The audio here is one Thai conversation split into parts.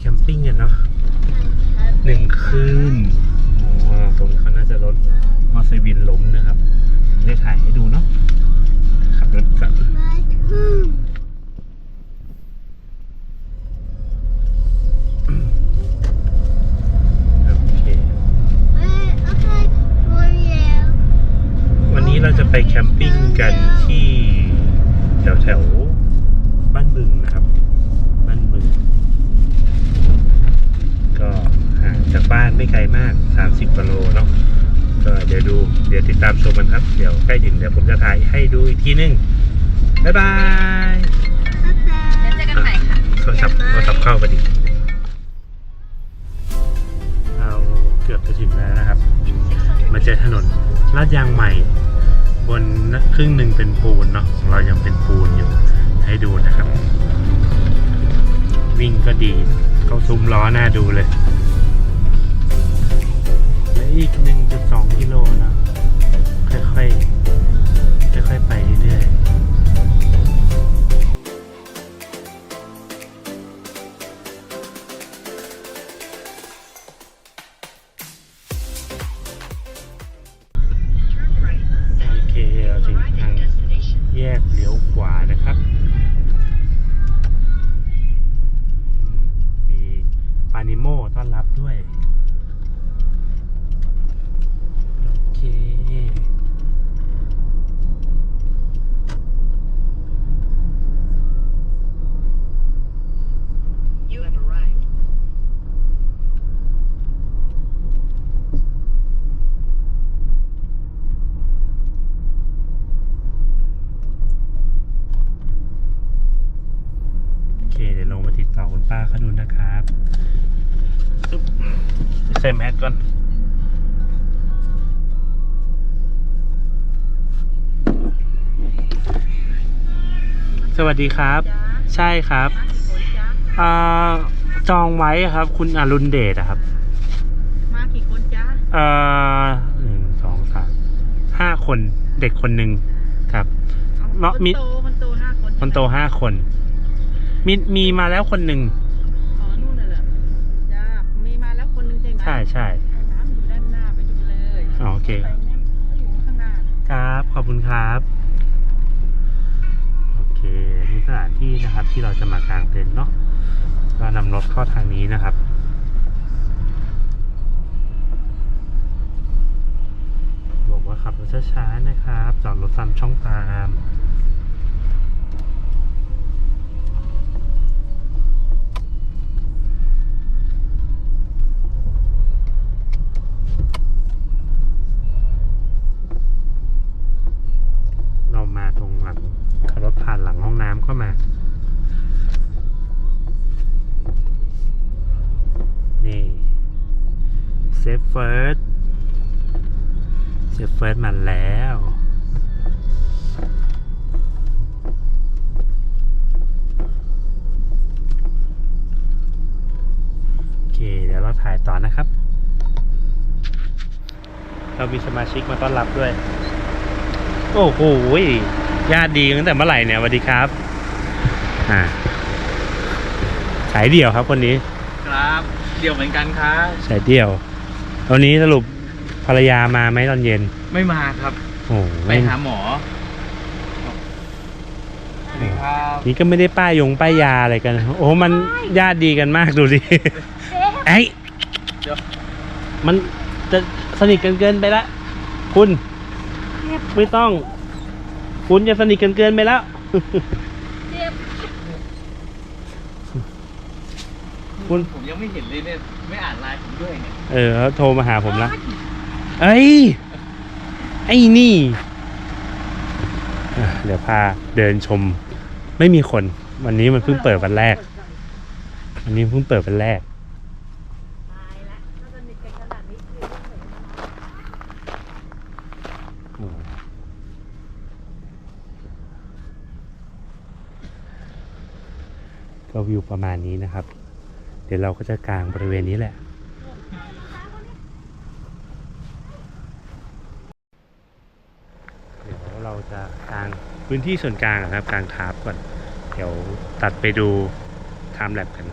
แคมปิ้งกันเนาะหนึ่งคืนโอ้ตรงนี้เขาน่าจะรถมอเตอร์ไซค์วินล้มนะครับ ได้ถ่ายให้ดูเนาะขับรถกลับ โอเค วันนี้เราจะไปแคมปิ้งกันที่แถวแถวๆบ้านบึงนะครับ บ้านบึง ก็ห่างจากบ้านไม่ไกลมาก 30กิโลเนาะ ก็เดี๋ยวดู เดี๋ยวติดตามชมกันครับ เดี๋ยวใกล้ถึงเดี๋ยวผมจะถ่ายให้ดูอีกทีนึง บ๊ายบายเดี๋ยวเจอกันใหม่ค่ะโทรศัพท์โทรศัพท์เข้าพอดีเราเกือบจะถึงแล้วนะครับ มาเจอถนนลาดยางใหม่ บนครึ่งหนึ่งเป็นปูนเนาะของเรายังเป็นปูนอยู่ให้ดูนะครับ วิ่งก็ดีเขาซุ้มล้อหน้าดูเลยและอีก 1.2กิโลนะ ค่อยๆค่อยๆไปเรื่อยๆโอเคเราถึงทางแยกเลี้ยวขวานะครับอืมมีปานิโมต้อนรับด้วย โอเค You have arrived. โอเค เดี๋ยวลงมาติดต่อคุณป้าเขาดูนะครับอึ๊บใส่แมสก่อนสวัสดีครับ ใช่ครับอ่าจองไว้ครับ คุณอรุณเดชอะครับ มากี่คนจ้าเอ่อหนึ่งสองสามห้าคนเด็กคนหนึ่งครับเนาะคนมีโตคนโตห้าคนคนโตห้าคน มีมีมาแล้วคนหนึ่ง อ๋อนู่นน่ะเหรอจ้ามีมาแล้วคนหนึงใช่ไหมใช่ใช่น้ำอยู่ด้านหน้าไปดูเลยอ๋อโอเคไปเนี่ยเขาอยู่ข้างหน้าครับขอบคุณครับโอเคนี่สถานที่นะครับที่เราจะมากางเต็นท์เนาะก็นำรถเข้าทางนี้นะครับบอกว่าขับรถช้าๆนะครับ จอดรถตามช่องตามาถ่ายต่อนะครับ เรามีสมาชิกมาต้อนรับด้วย โอ้โหญาติดีตั้งแต่เมื่อไหร่เนี่ยสวัสดีครับอ่าสายเดี่ยวครับคนนี้ ครับเดี่ยวเหมือนกันครับสายเดี่ยววันนี้สรุปภรรยามาไหมตอนเย็น ไม่มาครับโอ้โหไปหาหมอสวัสดีครับนี่ก็ไม่ได้ป้ายยงป้ายยาอะไรกัน โอ้โหมันญาติดีกันมากดูดิไอ้เดี๋ยว มันจะสนิทกันเกินไปละคุณไม่ต้อง คุณจะสนิทกันเกินไปแล้วคุณ ผมยังไม่เห็นเลยเนี่ยไม่อ่านไลน์ผมด้วยเนี่ยเออเขาโทรมาหาผมละเอ้ย ไอ้นี่อะเดี๋ยวพาเดินชม ไม่มีคน วันนี้มันเพิ่งเปิดวันแรก วันนี้เพิ่งเปิดวันแรก ตายแล้วถ้าสนิทกันขนาดนี้คือต้องเหมือนกันนะ โอ้ ก็ วิวประมาณนี้นะครับ เดี๋ยวเราก็จะกางบริเวณนี้แหละ เดี๋ยวเราจะกางพื้นที่ส่วนกลางนะครับกางทาร์ปก่อน เดี๋ยวตัดไปดูไทม์แลปกัน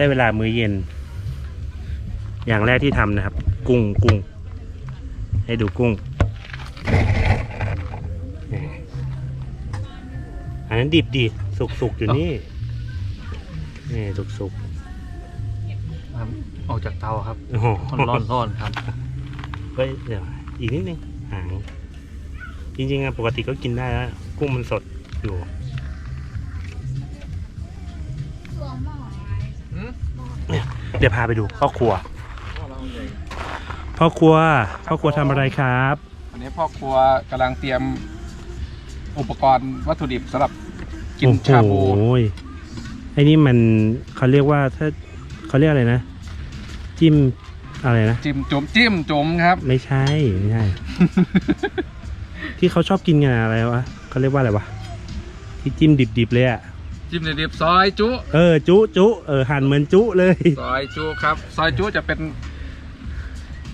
ได้เวลามื้อเย็น อย่างแรกที่ทำนะครับ กุ้งกุ้ง ให้ดูกุ้งนี่อันนั้นดิบดิสุกสุกอยู่นี่ นี่สุกสุกออกจากเตาครับโอ้โหร้อนร้อนครับเฮ้ยเดี๋ยวอีกนิดนึงหางจริงๆอะปกติก็กินได้แล้วกุ้งมันสดอยู่ เนี่ยเดี๋ยวพาไปดูพ่อครัว พ่อครัว พ่อครัวทำอะไรครับวันนี้พ่อครัวกำลังเตรียมอุปกรณ์วัตถุดิบสำหรับกินโอ้โหชาบูไอ้นี่มันเขาเรียกว่าถ้าเขาเรียกอะไรนะ จิ้มอะไรนะ จิ้มจุ่มจิ้มจุ่มครับ ไม่ใช่ไม่ใช่ ที่เขาชอบกินกันอะไรวะเขาเรียกว่าอะไรวะที่จิ้มดิบๆเลยอะ จิ้มดิบๆซอยจุ เออจุจุเออหั่นเหมือนจุเลย ซอยจุครับ ซอยจุจะเป็น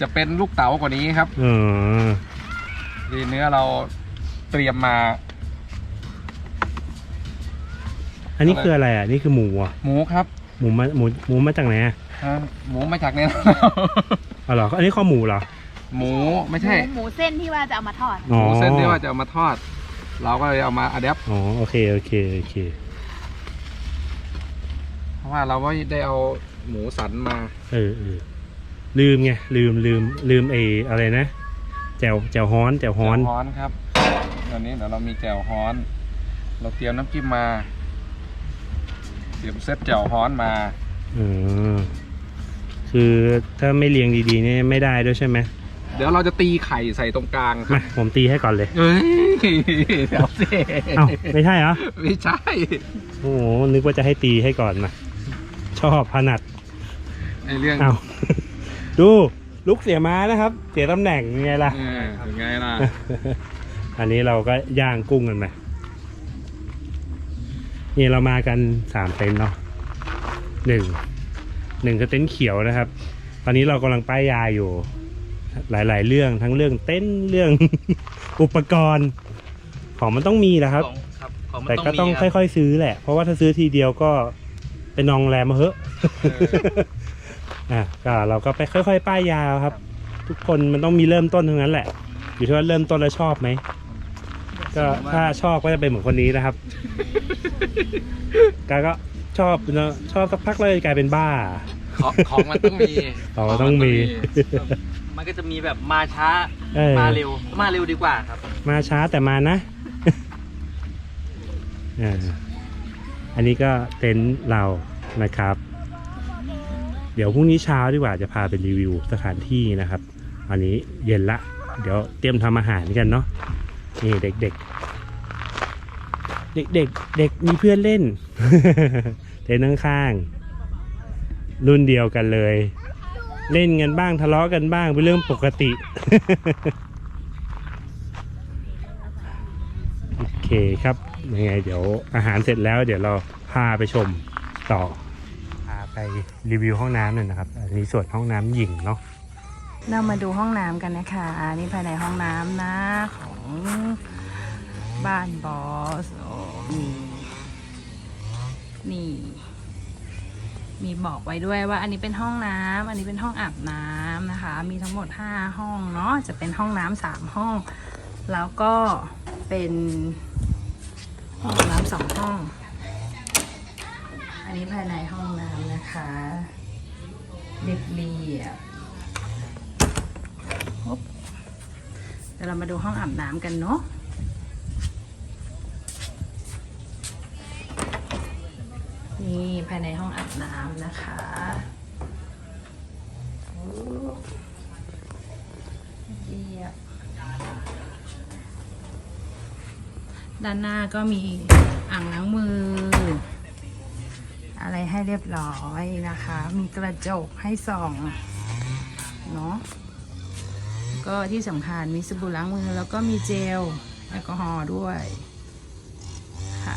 จะเป็นลูกเต๋ากว่านี้ครับอ๋อดีเนื้อเราเตรียมมา อันนี้คืออะไรอะ นี่คือหมูอะหมูครับ หมูมาหมูหมูมาจากไหนอะอ่าหมูมาจากเนี่ยอ๋อเหรออันนี้ข้อหมูเหรอหมูไม่ใช่ หมูหมูเส้นที่ว่าจะเอามาทอดหมูเส้นที่ว่าจะเอามาทอด เราก็เลยเอามาอัดแอปอ๋อโอเคโอเคโอเคเพ ราะว่าเราไม่ได้เอาหมูสันมาเออเออลืมไงลืมลืมลืมไอ้อะไรนะแจวแจวฮ้อนแจวฮ้อนแจ่วฮ้อนครับตอนนี้เดี๋ยวเรามีแจ่วฮ้อน เราเตรียมน้ำจิ้มมาเตรียมเซตแจ่วฮ้อนมาอืมคือถ้าไม่เรียงดีๆนี่ไม่ได้ด้วยใช่ไหมเดี๋ยวเราจะตีไข่ใส่ตรงกลางครัมาบผมตีให้ก่อนเลยเอ้ยเดี๋ยวสิเอ้าไม่ใช่เหรอไม่ใช่ โอ้โหนึกว่าจะให้ตีให้ก่อนมาช อบถนัดไอเรื่องเอาดูลุกเสียม้านะครับ เสียตำแหน่งยังไงล่ะเออเป็นไงล่ะ อันนี้เราก็ย่างกุ้งกันไปนี่เรามากันสามเต็นท์เนาะหนึ่งหนึ่งก็เต็นท์เขียวนะครับ ตอนนี้เรากำลังป้ายยาอยู่ หลาย ๆ เรื่องทั้งเรื่องเต็นท์เรื่อง อุปกรณ์ของมันต้องมีแหละครับ ของครับของมันแต่ก็ต้องมีรับค่อย ๆ ซื้อแหละ เพราะว่าถ้าซื้อทีเดียวก็ ไปนองแรมมาเหอะอะก็เราก็ไปค่อย ๆ ป้ายยาครับ ทุกคนมันต้องมีเริ่มต้นทั้งนั้นแหละ อยู่ที่ว่าเริ่มต้นแล้วชอบไหมก็ถ้าชอบก็จะเป็นเหมือนคนนี้นะครับกาก็ชอบเนอะชอบสักพักเลยกลายเป็นบ้า ของของมันต้องมีของมันต้องมี มันก็จะมีแบบมาช้าเออ มาเร็ว มาเร็วดีกว่าครับ มาช้าแต่มานะอ่า อันนี้ก็เต็นท์เรานะครับ เดี๋ยวพรุ่งนี้เช้าดีกว่าจะพาไปรีวิวสถานที่นะครับ อันนี้เย็นละ เดี๋ยวเตรียมทำอาหารกันเนาะนี่เด็กเด็กเด็กเด็กเด็กมีเพื่อนเล่น เต็นท์ข้างๆรุ่นเดียวกันเลย เล่นกันบ้างทะเลาะกันบ้างเป็นเรื่องปกติ โอเคครับ ยังไงเดี๋ยวอาหารเสร็จแล้วเดี๋ยวเราพาไปชมต่อพาไปรีวิวห้องน้ำหน่อยนะครับ อันนี้ส่วนห้องน้ำหญิงเนาะเรามาดูห้องน้ำกันนะคะอันี่ภายในห้องน้ำนะของบ้านบอสอ้มีนี่ มีบอกไว้ด้วยว่า อันนี้เป็นห้องน้ำอันนี้เป็นห้องอาบน้ำนะคะ มีทั้งหมด 5 ห้องเนาะจะเป็นห้องน้ำสามห้อง แล้วก็เป็น ห้องน้ำสองห้อง อันนี้ภายในห้องน้ำนะคะเรียบเรียบเดี๋ยวเรามาดูห้องอาบน้ำกันเนาะนี่ภายในห้องอาบน้ำนะคะโอ้เยี่ยม ด้านหน้าก็มีอ่างล้างมือ อะไรให้เรียบร้อยนะคะ มีกระจกให้ส่องเนาะก็ที่สำคัญมีสบู่ล้างมือแล้วก็มีเจลแอลกอฮอล์ด้วยค่ะ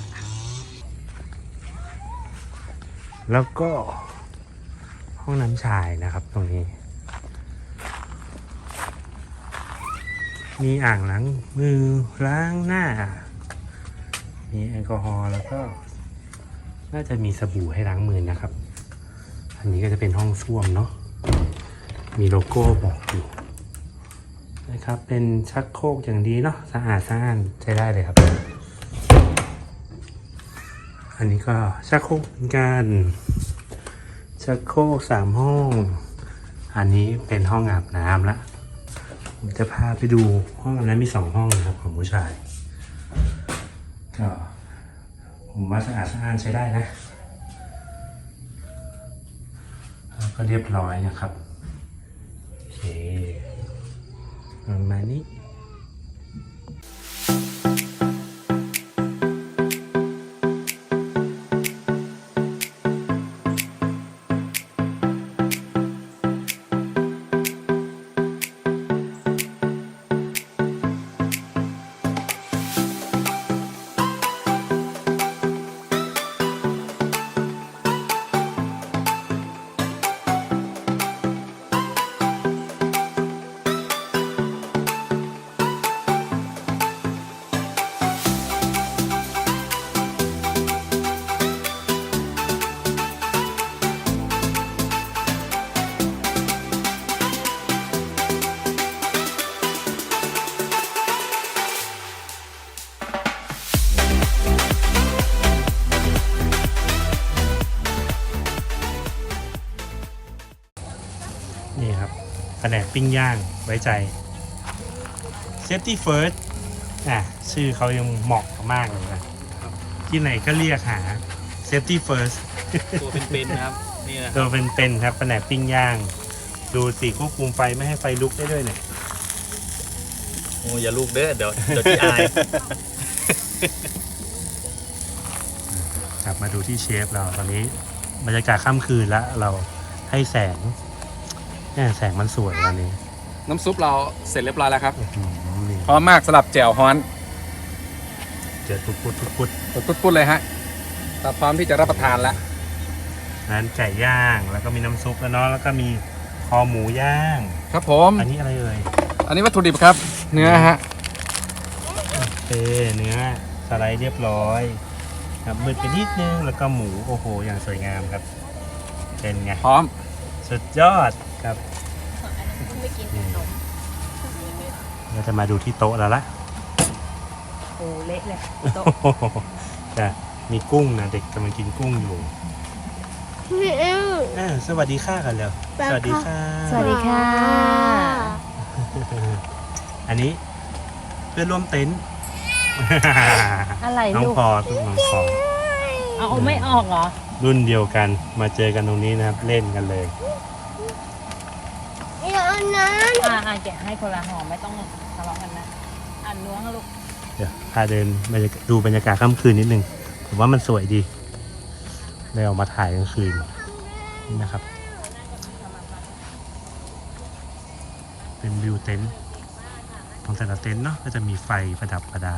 แล้วก็ห้องน้ำชายนะครับตรงนี้ มีอ่างล้างมือล้างหน้า มีแอลกอฮอล์แล้วก็ น่าจะมีสบู่ให้ล้างมือนะครับ อันนี้ก็จะเป็นห้องส้วมเนาะ มีโลโก้บอกอยู่นะครับ เป็นชักโครกอย่างดีเนาะ สะอาดสะอานใช้ได้เลยครับ อันนี้ก็ชักโครกเหมือนกัน ชักโครกสามห้อง อันนี้เป็นห้องอาบน้ำละผมจะพาไปดูห้องอาบน้ำมีสองห้องนะครับของผู้ชาย ก็ผมว่าสะอาดสะอ้านใช้ได้นะแล้วก็เรียบร้อยนะครับโอเคประมาณนี้ นี่ครับแผนกปิ้งย่างไว้ใจ Safety First อะชื่อเขายังเหมาะมากเลยนะที่ไหนก็เรียกหา Safety First ตัวเป็นๆนะครับนี่นะตัวเป็นๆครับแผนกปิ้งย่าง ดูสิควบคุมไฟไม่ให้ไฟลุกได้ด้วยเนี่ยโอ้อย่าลูกเด้อเดี๋ยวเดี๋ยวที่อายครับมาดูที่เชฟเราตอนนี้บรรยากาศค่ำคืนแล้วเราให้แสง เนี่ยแสงมันสวยวันนี้น้ำซุปเราเสร็จเรียบร้อยแล้วครับ อื้อหือนี่พร้อมมากสำหรับแจ่วฮ้อนเจอทุกพุดทุกพุดปุดๆเลยฮะแต่พร้อมที่จะรับประทานแล้วร้านไก่ย่าง แล้วก็มีน้ำซุปแล้วเนาะแล้วก็มีคอหมูย่าง ครับผม อันนี้อะไรเอ่ยอันนี้วัตถุดิบครับ เนื้อฮะโอเคเนื้อสไลด์เรียบร้อย ครับมืดไปนิดนึงแล้วก็หมูโอ้โหอย่างสวยงามครับ เป็นไง พร้อม สุดยอด ครับนี่เราจะมาดูที่โต๊ะแล้วละโอ้เละเลยโต๊ะแต่มีกุ้งนะเด็กกำลังกินกุ้งอยู่อ่าสวัสดีค่ะกันเร็วสวัสดีค่ะสวัสดีค่ะ อันนี้เพื่อนร่วมเต็นท์อะไรน้องลูกพอลูกน้องพอเอาเอาไม่ออกเหรอ รุ่นเดียวกันมาเจอกันตรงนี้นะครับ เล่นกันเลย อ่าอ่าแกะให้คนละห่อไม่ต้องทะเลาะกันนะอ่านล้วงอะลูกเดี๋ยวพาเดินบรรยากาศดูบรรยากาศค่ำคืนนิดนึงผมว่ามันสวยดีเลยออกมาถ่ายกลางคืนนี่นะครับ เป็นวิวเต็นท์ของแต่ละเต็นท์เนาะก็จะมีไฟประดับประดา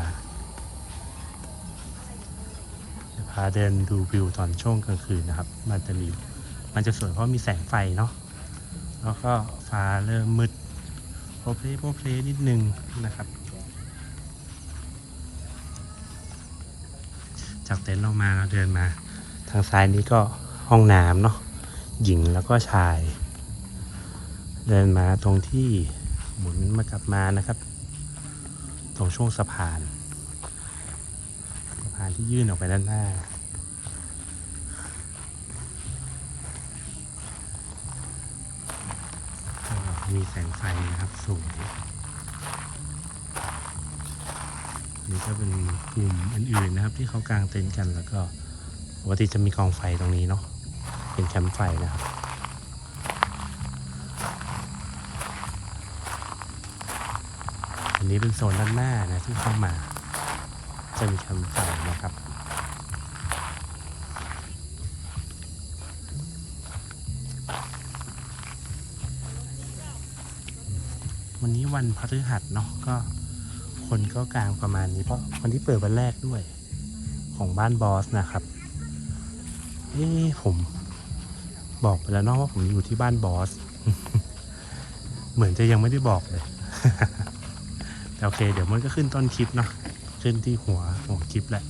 พาเดินดูวิวตอนช่วงกลางคืนนะครับ มันจะมีมันจะสวยเพราะมีแสงไฟเนาะ แล้วก็ฟ้าเริ่มมืดโพเพลโพเพลนิดนึงนะครับ จากเต็นท์เรามาเราเดินมา ทางซ้ายนี้ก็ห้องน้ำเนาะหญิงแล้วก็ชาย เดินมาตรงที่หมุนมากลับมานะครับ ตรงช่วงสะพาน สะพานที่ยื่นออกไปด้านหน้า ก็ มีแสงไฟนะครับสูงนนี่ก็เป็นกลุ่มอื่นๆนะครับ ที่เขากางเต็นท์กันแล้วก็ปกติจะมีกองไฟตรงนี้เนาะเป็นแคมป์ไฟนะครับอันนี้เป็นโซนด้านหน้านะที่เข้ามาจะมีแคมป์ไฟนะครับ วันนี้วันพฤหัสเนาะก็ คนก็กลางประมาณนี้เพราะวันที่เปิดวันแรกด้วยของบ้านบอสนะครับเอ้ผมบอกไปแล้วเนาะว่าผมอยู่ที่บ้านบอส เหมือนจะยังไม่ได้บอกเลย แต่โอเค เดี๋ยวมันก็ขึ้นต้นคลิปเนาะขึ้นที่หัวหัวคลิปแหละ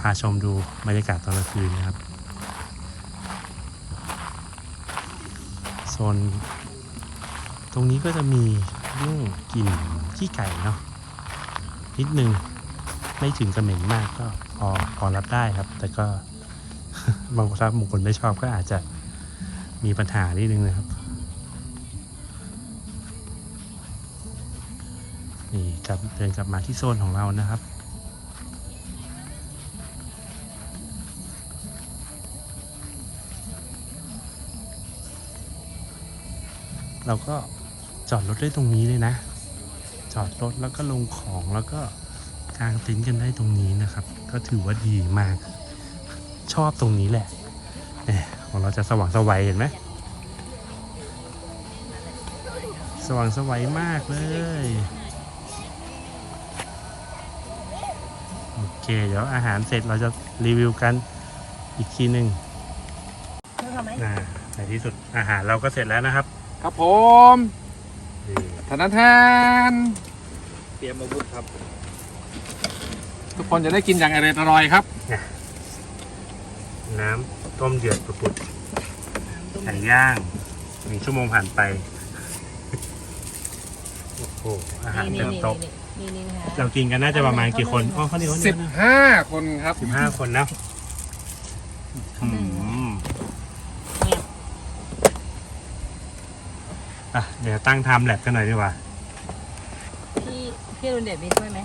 พาชมดูบรรยากาศตอนกลางคืนนะครับ โซน ตรงนี้ก็จะมีเรื่องกลิ่นขี้ไก่เนาะนิดนึงไม่ถึงกระเหม็นมากก็พอพอรับได้ครับ แต่ก็บางคนบางคนไม่ชอบก็อาจจะมีปัญหานิดนึงนะครับ นี่กลับเดินกลับมาที่โซนของเรานะครับเราก็ จอดรถได้ตรงนี้เลยนะ จอดรถแล้วก็ลงของแล้วก็กางเต็นท์กันได้ตรงนี้นะครับ ก็ถือว่าดีมาก ชอบตรงนี้แหละเนี่ยของเราจะสว่างสวัยเห็นไหมสว่างสวัยมากเลยโอเค เดี๋ยวอาหารเสร็จเราจะรีวิวกันอีกทีหนึ่งนะในที่สุดอาหารเราก็เสร็จแล้วนะครับ ครับผมนี่ ธนาทานเตรียมอาวุธครับทุกคนจะได้กินอย่างอร่อยอร่อยครับ น้ำต้มเดือดปุดๆไก่ย่างหนึ่งชั่วโมงผ่านไป โอ้โห อาหารนี่เต็มนี่โต๊ะนี่นี่นี่นะคะ เรากินกันน่าจะประมาณกี่คน อ๋อเขาวเหนี่ยวสิบห้าคนครับสิบห้าคนนะอืม อะเดี๋ยวตั้งไทม์แลปกันหน่อยดีกว่า พี่พี่รุนเดชมีช่วยไหม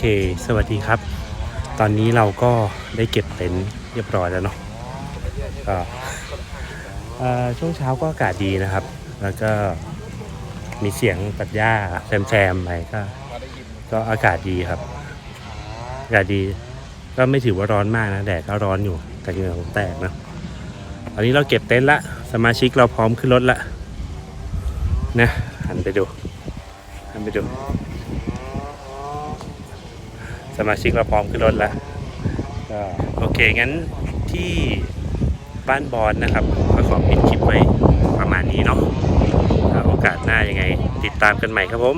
เค สวัสดีครับ ตอนนี้เราก็ได้เก็บเต็นท์เรียบร้อยแล้วเนาะก็เอ่อช่วงเช้าก็อากาศดีนะครับ แล้วก็มีเสียงตัดหญ้าแซมๆไปก็ก็อากาศดีครับ อากาศดี ก็ไม่ถือว่าร้อนมากนะ แดดก็ร้อนอยู่ แต่เหงื่อผมแตกนะตอนนี้เราเก็บเต็นท์ละ สมาชิกเราพร้อมขึ้นรถละ นะ หันไปดู หันไปดู สมาชิกเราพร้อมขึ้นรถแล้วโอเค งั้นที่บ้านบอลนะครับก็ขอปิดคลิปไว้ประมาณนี้เนาะโอกาสหน้ายังไง ติดตามกันใหม่ครับผม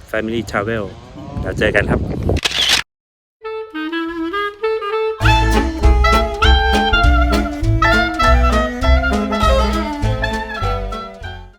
S Family Travel แล้วเจอกันครับ